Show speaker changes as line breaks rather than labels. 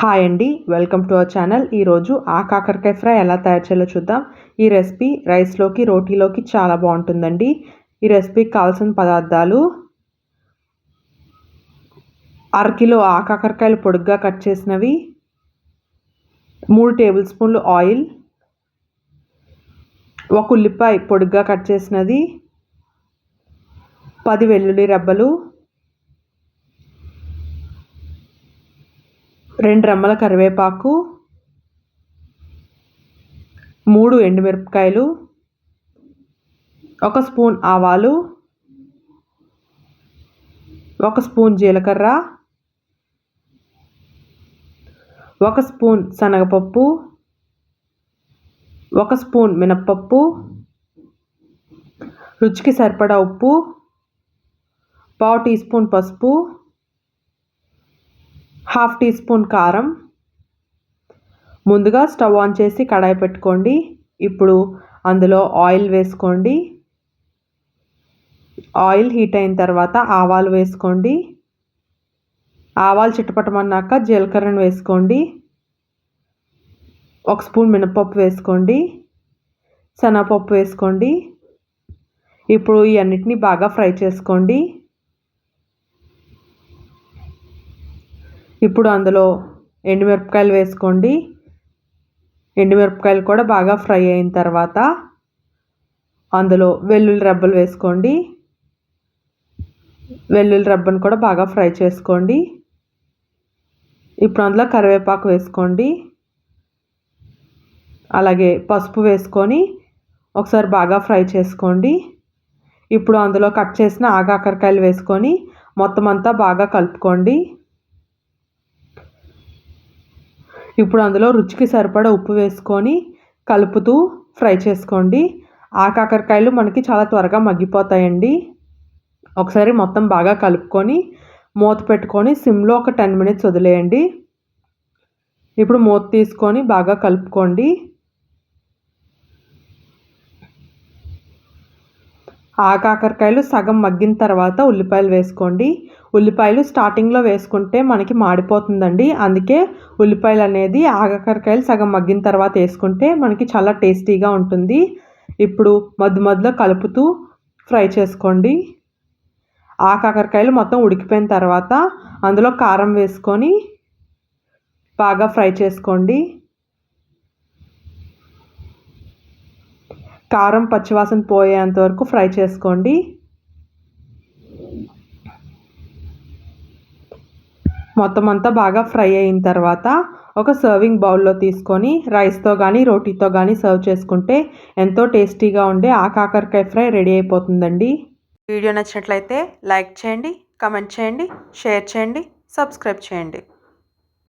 Hi అండి welcome to our channel. ఈరోజు ఆ కాకరకాయ ఫ్రై ఎలా తయారు చేయాలో చూద్దాం. ఈ రెసిపీ రైస్లోకి రోటీలోకి చాలా బాగుంటుందండి. ఈ రెసిపీకి కావాల్సిన పదార్థాలు అరకిలో ఆ కాకరకాయలు పొడుగ్గా కట్ చేసినవి మూడు టేబుల్ స్పూన్లు ఆయిల్ ఒక ఉల్లిపాయ పొడుగ్గా కట్ చేసినది పది వెల్లుల్లి రెబ్బలు రెండు రెమ్మల కరివేపాకు మూడు ఎండుమిరపకాయలు ఒక స్పూన్ ఆవాలు ఒక స్పూన్ జీలకర్ర ఒక స్పూన్ శనగపప్పు ఒక స్పూన్ మినప్పప్పు రుచికి సరిపడా ఉప్పు పావు టీ స్పూన్ పసుపు హాఫ్ టీ స్పూన్ కారం. ముందుగా స్టవ్ ఆన్ చేసి కడాయి పెట్టుకోండి. ఇప్పుడు అందులో ఆయిల్ వేసుకోండి. ఆయిల్ హీట్ అయిన తర్వాత ఆవాలు వేసుకోండి. ఆవాలు చిట్టపట్టమన్నాక జీలకర్రను వేసుకోండి. ఒక స్పూన్ మినపప్పు వేసుకోండి. శనగపప్పు వేసుకోండి. ఇప్పుడు ఈ బాగా ఫ్రై చేసుకోండి. ఇప్పుడు అందులో ఎండుమిరపకాయలు వేసుకోండి. ఎండుమిరపకాయలు కూడా బాగా ఫ్రై అయిన తర్వాత అందులో వెల్లుల్లి రెబ్బలు వేసుకోండి. వెల్లుల్లి రెబ్బను కూడా బాగా ఫ్రై చేసుకోండి. ఇప్పుడు అందులో కరివేపాకు వేసుకోండి. అలాగే పసుపు వేసుకొని ఒకసారి బాగా ఫ్రై చేసుకోండి. ఇప్పుడు అందులో కట్ చేసిన ఆగాకరకాయలు వేసుకొని మొత్తం అంతా బాగా కలుపుకోండి. ఇప్పుడు అందులో రుచికి సరిపడా ఉప్పు వేసుకొని కలుపుతూ ఫ్రై చేసుకోండి. ఆ కాకరకాయలు మనకి చాలా త్వరగా మగ్గిపోతాయండి. ఒకసారి మొత్తం బాగా కలుపుకొని మూత పెట్టుకొని సిమ్లో ఒక టెన్ మినిట్స్ వదిలేయండి. ఇప్పుడు మూత తీసుకొని బాగా కలుపుకోండి. ఆ కాకరకాయలు సగం మగ్గిన తర్వాత ఉల్లిపాయలు వేసుకోండి. ఉల్లిపాయలు స్టార్టింగ్లో వేసుకుంటే మనకి మాడిపోతుందండి. అందుకే ఉల్లిపాయలు అనేది ఆకాకరకాయలు సగం మగ్గిన తర్వాత వేసుకుంటే మనకి చాలా టేస్టీగా ఉంటుంది. ఇప్పుడు మధ్య మధ్యలో కలుపుతూ ఫ్రై చేసుకోండి. ఆ కాకరకాయలు మొత్తం ఉడికిపోయిన తర్వాత అందులో కారం వేసుకొని బాగా ఫ్రై చేసుకోండి. కారం పచ్చివాసన పోయేంత వరకు ఫ్రై చేసుకోండి. మొత్తం అంతా బాగా ఫ్రై అయిన తర్వాత ఒక సర్వింగ్ బౌల్లో తీసుకొని రైస్తో కానీ రోటీతో కానీ సర్వ్ చేసుకుంటే ఎంతో టేస్టీగా ఉండే ఆ కాకరకాయ ఫ్రై రెడీ అయిపోతుందండి. వీడియో నచ్చినట్లయితే లైక్ చేయండి కమెంట్ చేయండి షేర్ చేయండి సబ్స్క్రైబ్ చేయండి.